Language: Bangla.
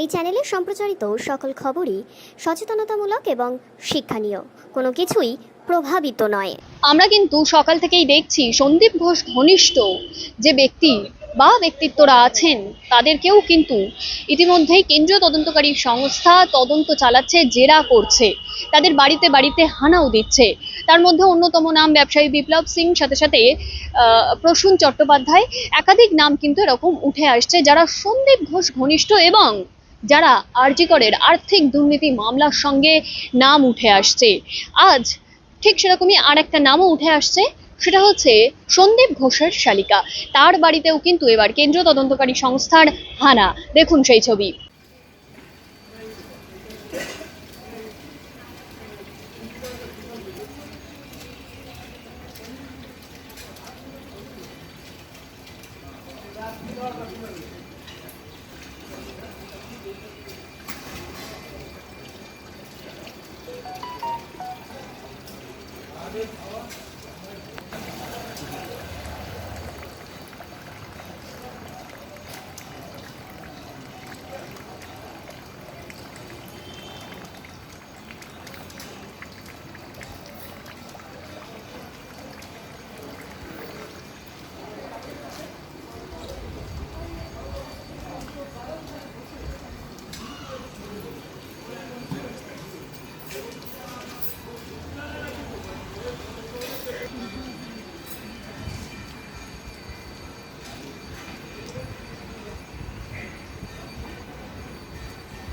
এই চ্যানেলে সম্প্রচারিত সকল খবরই সচেতনতামূলক এবং শিক্ষণীয়। কোনো কিছুই প্রভাবিত নয়। আমরা কিন্তু সকাল থেকেই দেখছি সন্দীপ ঘোষ ঘনিষ্ঠ যে ব্যক্তি বা ব্যক্তিত্বরা আছেন, তাদেরকেও কিন্তু ইতিমধ্যেই কেন্দ্রীয় তদন্তকারী সংস্থা তদন্ত চালাচ্ছে, জেরা করছে। তাদের বাড়িতে বাড়িতে হানাও দিচ্ছে। তার মধ্যে অন্যতম নাম ব্যবসায়ী বিপ্লব সিং, সাথে সাথে প্রসূন চট্টোপাধ্যায়। একাধিক নাম কিন্তু এরকম উঠে আসছে যারা সন্দীপ ঘোষ ঘনিষ্ঠ এবং যারা আরজিকরের আর্থিক দুর্নীতি মামলার সঙ্গে নাম উঠে আসছে। আজ ঠিক সেরকমই আর একটা নামও উঠে আসছে, সেটা হচ্ছে সন্দীপ ঘোষের শালিকা। তার বাড়িতেও কিন্তু এবার কেন্দ্রীয় তদন্তকারী সংস্থার হানা। দেখুন সেই ছবি। Thank you.